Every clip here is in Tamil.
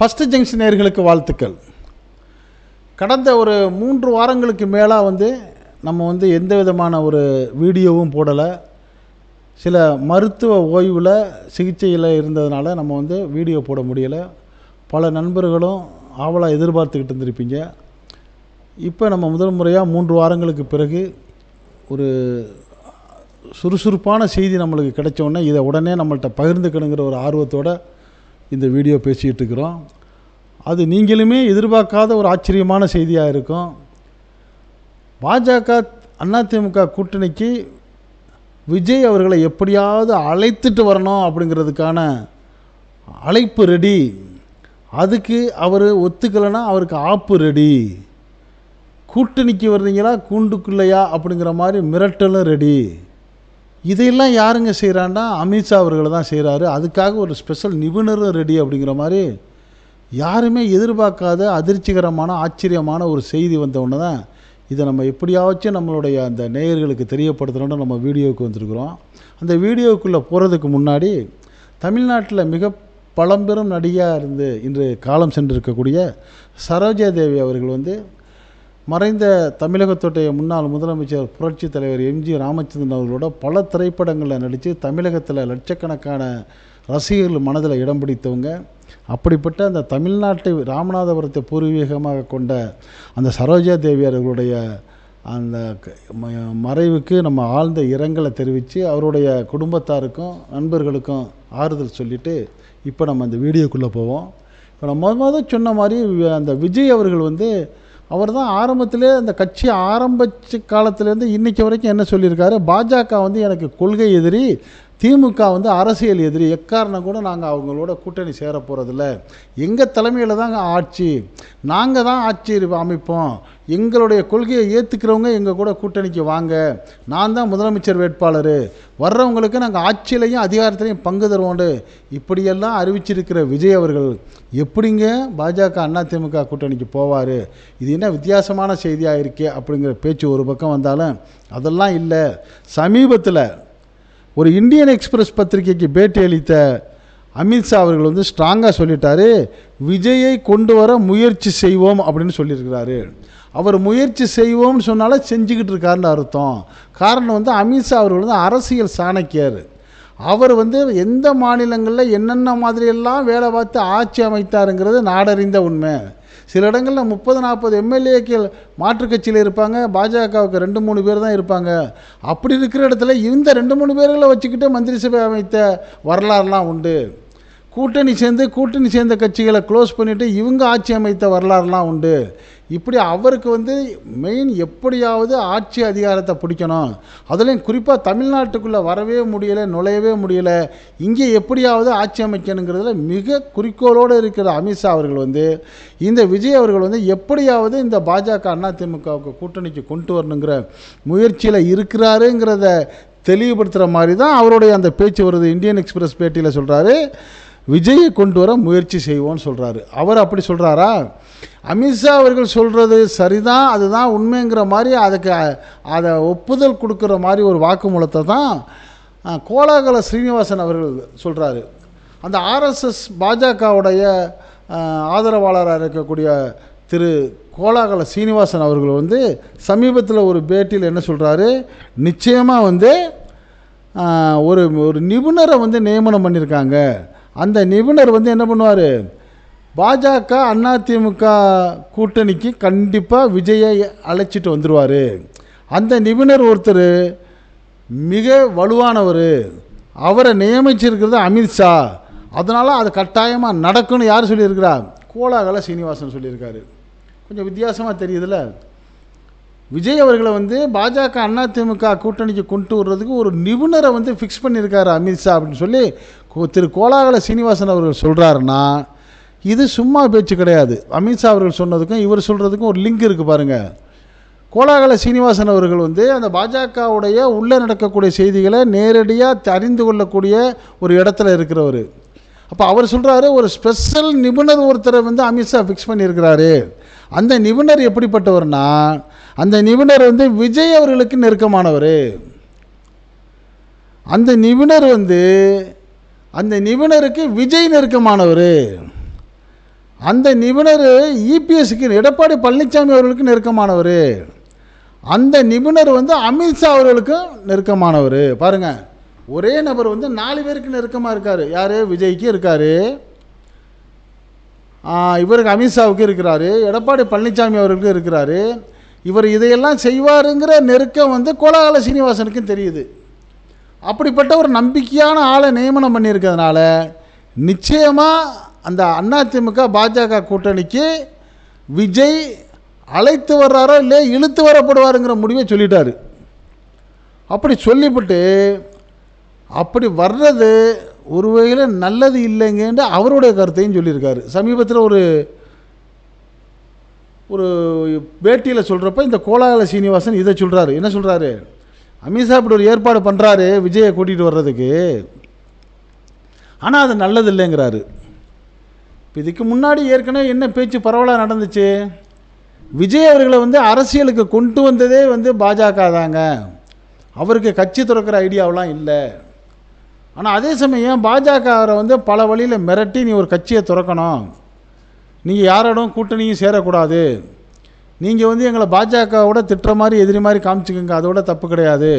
ஃபஸ்ட்டு ஜங்ஷன் நேயர்களுக்கு வாழ்த்துக்கள். கடந்த ஒரு மூன்று வாரங்களுக்கு மேலாக வந்து நம்ம வந்து எந்த விதமான ஒரு வீடியோவும் போடலை. சில மருத்துவ ஓய்வில் சிகிச்சையில் இருந்ததுனால நம்ம வந்து வீடியோ போட முடியலை. பல நண்பர்களும் ஆவலாக எதிர்பார்த்துக்கிட்டு இருந்திருப்பீங்க. இப்போ நம்ம முதல் முறையாக மூன்று வாரங்களுக்கு பிறகு ஒரு சுறுசுறுப்பான செய்தி நம்மளுக்கு கிடைச்சோடனே இதை உடனே நம்மள்கிட்ட பகிர்ந்துக்கணுங்கிற ஒரு ஆர்வத்தோட இந்த வீடியோ பேசிகிட்டு இருக்கிறோம். அது நீங்களுமே எதிர்பார்க்காத ஒரு ஆச்சரியமான செய்தியாக இருக்கும். பாஜக அதிமுக கூட்டணிக்கு விஜய் அவர்களை எப்படியாவது அழைத்துட்டு வரணும் அப்படிங்கிறதுக்கான அழைப்பு ரெடி அதுக்கு அவர் ஒத்துக்கலைன்னா அவருக்கு ஆப்பு ரெடி கூட்டணிக்கு வர்றீங்களா கூண்டுக்குள்ளையா அப்படிங்கிற மாதிரி மிரட்டலும் ரெடி இதையெல்லாம் யாருங்க செய்கிறான்னா அமித்ஷா அவர்கள் தான் செய்கிறாரு அதுக்காக ஒரு ஸ்பெஷல் நிபுணரும் ரெடி அப்படிங்கிற மாதிரி யாருமே எதிர்பார்க்காத அதிர்ச்சிகரமான ஆச்சரியமான ஒரு செய்தி வந்தவுடனே தான் இதை நம்ம எப்படியாச்சும் நம்மளுடைய அந்த நேயர்களுக்கு தெரியப்படுத்தணும்னு நம்ம வீடியோவுக்கு வந்திருக்கிறோம். அந்த வீடியோவுக்குள்ளே போகிறதுக்கு முன்னாடி தமிழ்நாட்டில் மிக பழம்பெரும் நடிகையாக இருந்து இன்று காலம் சென்றிருக்கக்கூடிய சரோஜா தேவி அவர்கள் வந்து மறைந்த தமிழகத்துடைய முன்னாள் முதலமைச்சர் புரட்சித் தலைவர் எம்ஜி ராமச்சந்திரன் அவர்களோட பல திரைப்படங்களில் நடித்து தமிழகத்தில் லட்சக்கணக்கான ரசிகர்கள் மனதில் இடம் பிடித்தவங்க. அப்படிப்பட்ட அந்த தமிழ்நாட்டை ராமநாதபுரத்தை பூர்வீகமாக கொண்ட அந்த சரோஜா தேவி அவர்களுடைய அந்த க- ம- மறைவுக்கு நம்ம ஆழ்ந்த இரங்கலை தெரிவித்து அவருடைய குடும்பத்தாருக்கும் நண்பர்களுக்கும் ஆறுதல் சொல்லிவிட்டு இப்போ நம்ம அந்த வீடியோக்குள்ளே போவோம். இப்போ நம்ம மொதல் சொன்ன மாதிரி வி- அந்த விஜய் அவர்கள் வந்து அவர் தான் ஆரம்பத்திலே அந்த கட்சி ஆரம்பிச்ச காலத்துலேருந்து இன்றைக்கி வரைக்கும் என்ன சொல்லியிருக்காரு? பாஜக வந்து எனக்கு கொள்கை எதிரி திமுக வந்து அரசியல் எதிரி. எக்காரணம் கூட நாங்கள் அவங்களோட கூட்டணி சேர போகிறதில்ல எங்கள் தலைமையில் தாங்க ஆட்சி. நாங்கள் தான் ஆட்சி அமைப்போம். எங்களுடைய கொள்கையை ஏற்றுக்கிறவங்க எங்கள் கூட கூட்டணிக்கு வாங்க. நான் தான் முதலமைச்சர் வேட்பாளர். வர்றவங்களுக்கு நாங்கள் ஆட்சியிலையும் அதிகாரத்திலையும் பங்கு தருவோண்டு. இப்படியெல்லாம் அறிவிச்சிருக்கிற விஜய் அவர்கள் எப்படிங்க பாஜக அதிமுக கூட்டணிக்கு போவார்? இது என்ன வித்தியாசமான செய்தியாக இருக்கே அப்படிங்கிற பேச்சு ஒரு பக்கம் வந்தாலும் அதெல்லாம் இல்லை. சமீபத்தில் ஒரு இந்தியன் எக்ஸ்பிரஸ் பத்திரிகைக்கு பேட்டி அளித்த அமித்ஷா அவர்கள் வந்து ஸ்ட்ராங்காக சொல்லிட்டாரு. விஜயை கொண்டு வர முயற்சி செய்வோம் அப்படின்னு சொல்லியிருக்கிறாரு. அவர் முயற்சி செய்வோம்னு சொன்னாலே செஞ்சுக்கிட்டு இருக்காருன்னு அர்த்தம். காரணம் வந்து அமித்ஷா அவர்கள் வந்து அரசியல் சாணக்கியார். அவர் வந்து எந்த மாநிலங்களில் என்னென்ன மாதிரியெல்லாம் வேலை பார்த்து ஆட்சி அமைத்தாருங்கிறது நாடறிந்த உண்மை. சில இடங்களில் முப்பது நாற்பது எம்எல்ஏக்கள் மாற்றுக் கட்சியில் இருப்பாங்க பாஜகவுக்கு ரெண்டு மூணு பேர் தான் இருப்பாங்க. அப்படி இருக்கிற இடத்துல இந்த ரெண்டு மூணு பேர்களை வச்சுக்கிட்டு மந்திரி சபை அமைத்த வரலாறுலாம் உண்டு. கூட்டணி சேர்ந்து கூட்டணி சேர்ந்த கட்சிகளை க்ளோஸ் பண்ணிவிட்டு இவங்க ஆட்சி அமைத்த வரலாறுலாம் உண்டு. இப்படி அவருக்கு வந்து மெயின் எப்படியாவது ஆட்சி அதிகாரத்தை பிடிக்கணும். அதுலேயும் குறிப்பாக தமிழ்நாட்டுக்குள்ளே வரவே முடியலை நுழையவே முடியலை. இங்கே எப்படியாவது ஆட்சி அமைக்கணுங்கிறதுல மிக குறிக்கோளோடு இருக்கிற அமித்ஷா அவர்கள் வந்து இந்த விஜய் அவர்கள் வந்து எப்படியாவது இந்த பாஜக அதிமுகவுக்கு கூட்டணிக்கு கொண்டு வரணுங்கிற முயற்சியில் இருக்கிறாருங்கிறத தெளிவுபடுத்துகிற மாதிரி தான் அவருடைய அந்த பேச்சு வருது. இந்தியன் எக்ஸ்பிரஸ் பேட்டியில் சொல்கிறாரு விஜயை கொண்டு வர முயற்சி செய்வோம்னு சொல்கிறாரு அவர் அப்படி சொல்கிறாரா அமித்ஷா அவர்கள் சொல்கிறது சரிதான் அதுதான் உண்மைங்கிற மாதிரி அதுக்கு அதை ஒப்புதல் கொடுக்குற மாதிரி ஒரு வாக்குமூலத்தை தான் கோலாகல ஸ்ரீனிவாசன் அவர்கள் சொல்கிறாரு அந்த ஆர்எஸ்எஸ் பாஜகவுடைய ஆதரவாளராக இருக்கக்கூடிய திரு கோலாகல சீனிவாசன் அவர்கள் வந்து சமீபத்தில் ஒரு பேட்டியில் என்ன சொல்கிறாரு நிச்சயமாக வந்து ஒரு ஒரு நிபுணரை வந்து நியமனம் பண்ணியிருக்காங்க அந்த நிபுணர் வந்து என்ன பண்ணுவார்? பாஜக அதிமுக கூட்டணிக்கு கண்டிப்பாக விஜயை அழைச்சிட்டு வந்துடுவார் அந்த நிபுணர் ஒருத்தர் மிக வலுவானவர். அவரை நியமிச்சிருக்கிறது அமித்ஷா அதனால் அது கட்டாயமாக நடக்கும்னு யார் சொல்லியிருக்கிறா? கோலாகல சீனிவாசன் சொல்லியிருக்காரு. கொஞ்சம் வித்தியாசமாக தெரியுதுல்ல. விஜய் அவர்களை வந்து பாஜக அதிமுக கூட்டணிக்கு கொண்டு வர்றதுக்கு ஒரு நிபுணரை வந்து ஃபிக்ஸ் பண்ணியிருக்காரு அமித்ஷா அப்படின்னு சொல்லி திரு கோலாகல சீனிவாசன் அவர்கள் சொல்கிறாருன்னா இது சும்மா பேச்சு கிடையாது. அமித்ஷா அவர்கள் சொன்னதுக்கும் இவர் சொல்கிறதுக்கும் ஒரு லிங்க் இருக்குது பாருங்கள் கோலாகல சீனிவாசன் அவர்கள் வந்து அந்த பாஜகவுடைய உள்ளே நடக்கக்கூடிய செய்திகளை நேரடியாக அறிந்து கொள்ளக்கூடிய ஒரு இடத்துல இருக்கிறவர். அப்போ அவர் சொல்கிறாரு ஒரு ஸ்பெஷல் நிபுணர் ஒருத்தரை வந்து அமித்ஷா ஃபிக்ஸ் பண்ணியிருக்கிறாரு. அந்த நிபுணர் எப்படிப்பட்டவர்னா அந்த நிபுணர் வந்து விஜய் அவர்களுக்கு நெருக்கமானவர். அந்த நிபுணர் வந்து அந்த நிபுணருக்கு விஜய் நெருக்கமானவர். அந்த நிபுணர் இபிஎஸ்க்கு எடப்பாடி பழனிசாமி அவர்களுக்கு நெருக்கமானவர். அந்த நிபுணர் வந்து அமித்ஷா அவர்களுக்கும் நெருக்கமானவர். பாருங்கள் ஒரே நபர் வந்து நாலு பேருக்கு நெருக்கமாக இருக்கார். யார்? விஜய்க்கு இருக்கார். இவருக்கு அமித்ஷாவுக்கு இருக்கிறாரு. எடப்பாடி பழனிசாமி அவர்களுக்கு இருக்கிறாரு. இவர் இதையெல்லாம் செய்வாருங்கிற நெருக்கம் வந்து கோலாகல சீனிவாசனுக்கும் தெரியுது. அப்படிப்பட்ட ஒரு நம்பிக்கையான ஆளை நியமனம் பண்ணியிருக்கிறதுனால நிச்சயமாக அந்த அதிமுக பாஜக கூட்டணிக்கு விஜய் அழைத்து வர்றாரோ இல்லையே இழுத்து வரப்படுவாருங்கிற முடிவை சொல்லிட்டாரு. அப்படி சொல்லிவிட்டு அப்படி வர்றது ஒரு வகையில் நல்லது இல்லைங்கன்னு அவருடைய கருத்தையும் சொல்லியிருக்காரு. சமீபத்தில் ஒரு ஒரு பேட்டியில் சொல்கிறப்ப இந்த கோலாகல சீனிவாசன் இதை சொல்கிறாரு என்ன சொல்கிறாரு அமித்ஷா இப்படி ஒரு ஏற்பாடு பண்ணுறாரு விஜயை கூட்டிகிட்டு வர்றதுக்கு. ஆனால் அது நல்லது இல்லைங்கிறாரு இப்போ இதுக்கு முன்னாடி ஏற்கனவே என்ன பேச்சு பரவலாக நடந்துச்சு? விஜய் அவர்களை வந்து அரசியலுக்கு கொண்டு வந்ததே வந்து பாஜக தாங்க. அவருக்கு கட்சி துறக்கிற ஐடியாவெலாம் இல்லை. ஆனால் அதே சமயம் பாஜக அவரை வந்து பல வழியில் மிரட்டி நீ ஒரு கட்சியை திறக்கணும். நீங்கள் யாரோடும் கூட்டணியும் சேரக்கூடாது. நீங்கள் வந்து எங்களை பாஜகவோட திட்டுற மாதிரி எதிரி மாதிரி காமிச்சிக்கோங்க அதோட தப்பு கிடையாது.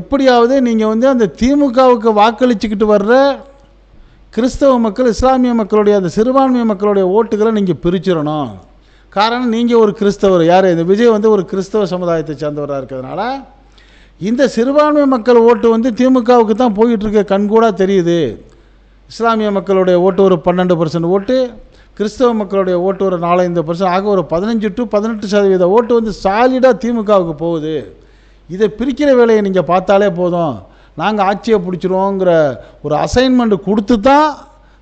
எப்படியாவது நீங்கள் வந்து அந்த திமுகவுக்கு வாக்களிச்சுக்கிட்டு வர்ற கிறிஸ்தவ மக்கள் இஸ்லாமிய மக்களுடைய அந்த சிறுபான்மை மக்களுடைய ஓட்டுகளை நீங்கள் பிரிச்சிடணும். காரணம் நீங்கள் ஒரு கிறிஸ்தவர். யார்? இந்த விஜய் வந்து ஒரு கிறிஸ்தவ சமுதாயத்தை சேர்ந்தவராக இருக்கிறதுனால இந்த சிறுபான்மை மக்கள் ஓட்டு வந்து திமுகவுக்கு தான் போயிட்டுருக்க கண்கூடாக தெரியுது. இஸ்லாமிய மக்களுடைய ஓட்டு ஒரு பன்னெண்டு பர்சன்ட் ஓட்டு. கிறிஸ்தவ மக்களுடைய ஓட்டு ஒரு நாலஞ்சு பர்சன்ட் ஆக ஒரு பதினஞ்சு டு பதினெட்டு சதவீத ஓட்டு வந்து சாலிடாக திமுகவுக்கு போகுது. இதை பிரிக்கிற வேலையை நீங்கள் பார்த்தாலே போதும். நாங்கள் ஆட்சியை பிடிச்சிருவோங்கிற ஒரு அசைன்மெண்ட் கொடுத்து தான்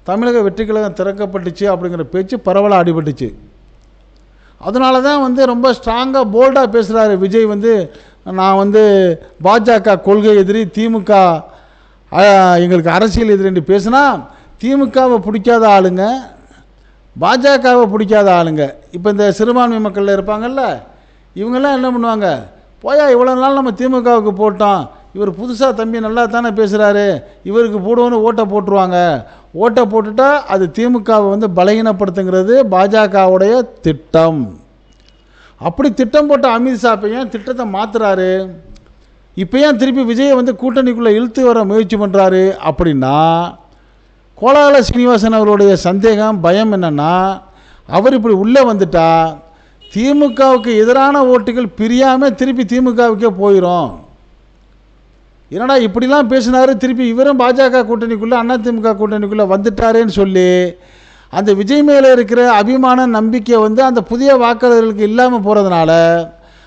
தமிழக வெற்றி கழகம் திறக்கப்பட்டுச்சு அப்படிங்கிற பேச்சு பரவலாக அடிபட்டுச்சு. அதனால தான் வந்து ரொம்ப ஸ்ட்ராங்காக போல்டாக பேசுகிறாரு விஜய் வந்து. நான் வந்து பாஜக கொள்கை எதிரி திமுக எங்களுக்கு அரசியல் எதிரின்னு பேசுனா திமுகவை பிடிக்காத ஆளுங்க பாஜகவை பிடிக்காத ஆளுங்க. இப்போ இந்த சிறுபான்மை மக்களில் இருப்பாங்கல்ல இவங்கெல்லாம் என்ன பண்ணுவாங்க? போயா இவ்வளோ நாள் நம்ம திமுகவுக்கு போட்டோம். இவர் புதுசாக தம்பி நல்லா தானே பேசுகிறாரு இவருக்கு போடுவோன்னு ஓட்டை போட்டுருவாங்க. ஓட்டை போட்டுட்டா அது திமுகவை வந்து பலகீனப்படுத்துங்கிறது பாஜகவுடைய திட்டம். அப்படி திட்டம் போட்ட அமித்ஷா இப்போ ஏன் திட்டத்தை மாற்றுறாரு இப்போ ஏன் திருப்பி விஜயை வந்து கூட்டணிக்குள்ளே இழுத்து வர முயற்சி பண்ணுறாரு அப்படின்னா கோலாகல சீனிவாசன் அவருடைய சந்தேகம் பயம் என்னன்னா அவர் இப்படி உள்ளே வந்துட்டா திமுகவுக்கு எதிரான ஓட்டுகள் பிரியாமல் திருப்பி திமுகவுக்கே போயிடும் என்னடா இப்படிலாம் பேசினார் திருப்பி இவரும் பாஜக கூட்டணிக்குள்ளே அதிமுக கூட்டணிக்குள்ளே வந்துட்டாரேன்னு சொல்லி அந்த விஜய் மேலே இருக்கிற அபிமான நம்பிக்கை வந்து அந்த புதிய வாக்காளர்களுக்கு இல்லாமல் போகிறதுனால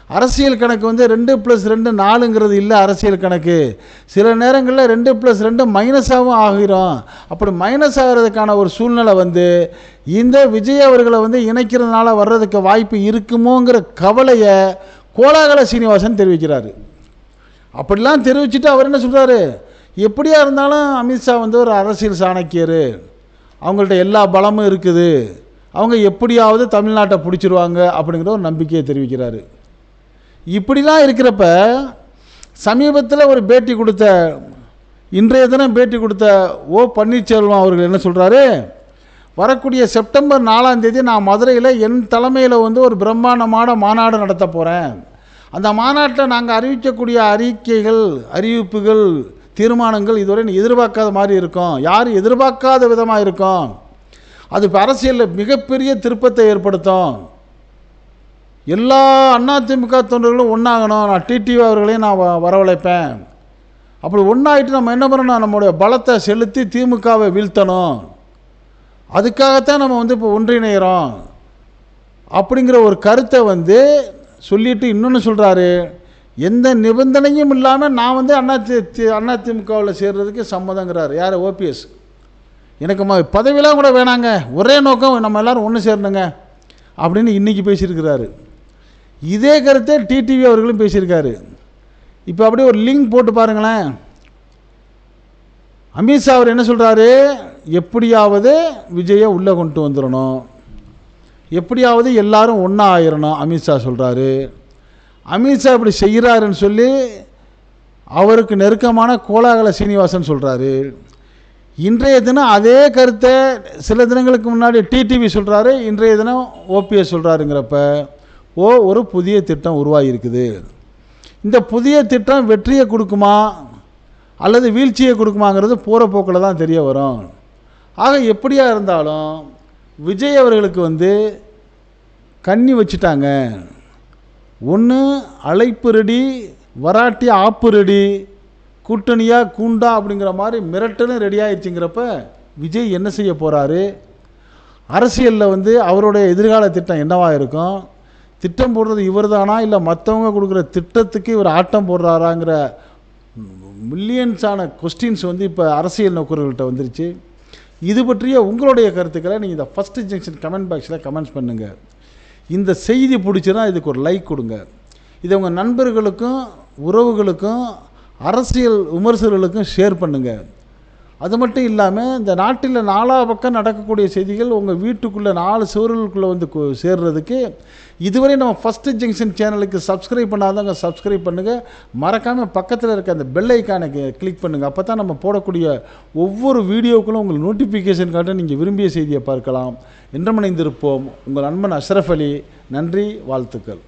அரசியல் கணக்கு வந்து ரெண்டு ப்ளஸ் ரெண்டு நாலுங்கிறது இல்லை அரசியல் கணக்கு. சில நேரங்களில் ரெண்டு ப்ளஸ் ரெண்டு மைனஸாகவும் ஆகிரும். அப்படி மைனஸ் ஆகிறதுக்கான ஒரு சூழ்நிலை வந்து இந்த விஜய் அவர்களை வந்து இணைக்கிறதுனால வர்றதுக்கு வாய்ப்பு இருக்குமோங்கிற கவலையை கோலாகல சீனிவாசன் தெரிவிக்கிறாரு. அப்படிலாம் தெரிவிச்சுட்டு அவர் என்ன சொல்கிறாரு எப்படியா இருந்தாலும் அமித்ஷா வந்து ஒரு அரசியல் சாணக்கியர். அவங்கள்ட்ட எல்லா பலமும் இருக்குது. அவங்க எப்படியாவது தமிழ்நாட்டை பிடிச்சிருவாங்க அப்படிங்கிற ஒரு நம்பிக்கையை தெரிவிக்கிறாரு. இப்படிலாம் இருக்கிறப்ப சமீபத்தில் ஒரு பேட்டி கொடுத்த இன்றைய தினம் பேட்டி கொடுத்த ஓ பன்னீர்செல்வம் அவர்கள் என்ன சொல்கிறாரு வரக்கூடிய செப்டம்பர் நாலாம் தேதி நான் மதுரையில் என் தலைமையில் வந்து ஒரு பிரம்மாண்டமான மாநாடு நடத்த போகிறேன் அந்த மாநாட்டில் நாங்கள் அறிவிக்கக்கூடிய அறிக்கைகள் அறிவிப்புகள் தீர்மானங்கள் இதுவரை எதிர்பார்க்காத மாதிரி இருக்கும். யாரும் எதிர்பார்க்காத விதமாக இருக்கும். அது இப்போ அரசியலில் மிகப்பெரிய திருப்பத்தை ஏற்படுத்தும். எல்லா அதிமுக தொண்டர்களும் ஒன்றாகணும் நான் டிடிவி அவர்களையும் நான் வ- வரவழைப்பேன். அப்படி ஒன்றாயிட்டு நம்ம என்ன பண்ணணும்? நம்மளுடைய பலத்தை செலுத்தி திமுகவை வீழ்த்தணும். அதுக்காகத்தான் நம்ம வந்து இப்போ ஒன்றிணைகிறோம் அப்படிங்கிற ஒரு கருத்தை வந்து சொல்லிட்டு இன்னொன்று சொல்கிறாரு எந்த நிபந்தனையும் இல்லாமல் நான் வந்து அண்ணா தி அதிமுகவில் சேர்றதுக்கு சம்மதங்கிறாரு. யார்? ஓபிஎஸ் எனக்கு ம பதவியெலாம் கூட வேணாங்க. ஒரே நோக்கம் நம்ம எல்லாரும் ஒன்று சேரணுங்க. அப்படின்னு இன்றைக்கி பேசியிருக்கிறாரு. இதே கருத்தை டிடிவி அவர்களும் பேசியிருக்காரு. இப்போ அப்படியே ஒரு லிங்க் போட்டு பாருங்களேன். அமித்ஷா அவர் என்ன சொல்கிறாரு எப்படியாவது விஜயை உள்ளே கொண்டு வந்துடணும். எப்படியாவது எல்லாரும் ஒன்றா ஆயிரணும் அமித்ஷா சொல்கிறாரு அமித்ஷா இப்படி செய்கிறாருன்னு சொல்லி அவருக்கு நெருக்கமான கோலாகல சீனிவாசன் சொல்கிறாரு இன்றைய தினம் அதே கருத்தை சில தினங்களுக்கு முன்னாடி டிடிவி சொல்கிறாரு இன்றைய தினம் ஓபிஎஸ் சொல்கிறாருங்கிறப்ப ஓ ஒரு புதிய திட்டம் உருவாகியிருக்குது. இந்த புதிய திட்டம் வெற்றியை கொடுக்குமா? அல்லது வீழ்ச்சியை கொடுக்குமாங்கிறது போகிற போக்கில் தான் தெரிய வரும். ஆக எப்படியா இருந்தாலும் விஜய் அவர்களுக்கு வந்து கண்ணி வச்சுட்டாங்க. ஒன்று அழைப்பு ரெடி வராட்டி ஆப்பு ரெடி கூட்டணியா கூண்டா அப்படிங்கிற மாதிரி மிரட்டலும் ரெடி ஆயிடுச்சுங்கிறப்ப விஜய் என்ன செய்ய போகிறாரு அரசியலில் வந்து அவருடைய எதிர்கால திட்டம் என்னவாக இருக்கும்? திட்டம் போடுறது இவர் தானா இல்லை மற்றவங்க கொடுக்குற திட்டத்துக்கு இவர் ஆட்டம் போடுறாராங்கிற மில்லியன்ஸான கொஸ்டின்ஸ் வந்து இப்போ அரசியல் நோக்கர்கள்ட்ட வந்துருச்சு. இது பற்றிய உங்களுடைய கருத்துக்களை நீங்கள் இந்த ஃபஸ்ட்டு ஜங்ஷன் கமெண்ட் பாக்ஸில் கமெண்ட்ஸ் பண்ணுங்கள் இந்த செய்தி பிடிச்சினா இதுக்கு ஒரு லைக் கொடுங்க. இதை உங்கள் நண்பர்களுக்கும் உறவுகளுக்கும் அரசியல் விமர்சகர்களுக்கும் ஷேர் பண்ணுங்கள் அது மட்டும் இல்லாமல் இந்த நாட்டில் நாலா பக்கம் நடக்கக்கூடிய செய்திகள் உங்கள் வீட்டுக்குள்ளே நாலு சுவர்களுக்குள்ளே வந்து சேர்றதுக்கு இதுவரை நம்ம ஃபஸ்ட்டு ஜங்ஷன் சேனலுக்கு சப்ஸ்கிரைப் பண்ணாதவங்க சப்ஸ்கிரைப் பண்ணுங்கள் மறக்காமல் பக்கத்தில் இருக்க அந்த பெல் ஐக்கானை கிளிக் பண்ணுங்கள் அப்போ தான் நம்ம போடக்கூடிய ஒவ்வொரு வீடியோக்களும் உங்களுக்கு நோட்டிஃபிகேஷன் காட்ட நீங்கள் விரும்பிய செய்தியை பார்க்கலாம். என்றமணிந்திருப்போம் உங்கள் நண்பன் அஷ்ரஃப் அலி. நன்றி வாழ்த்துக்கள்.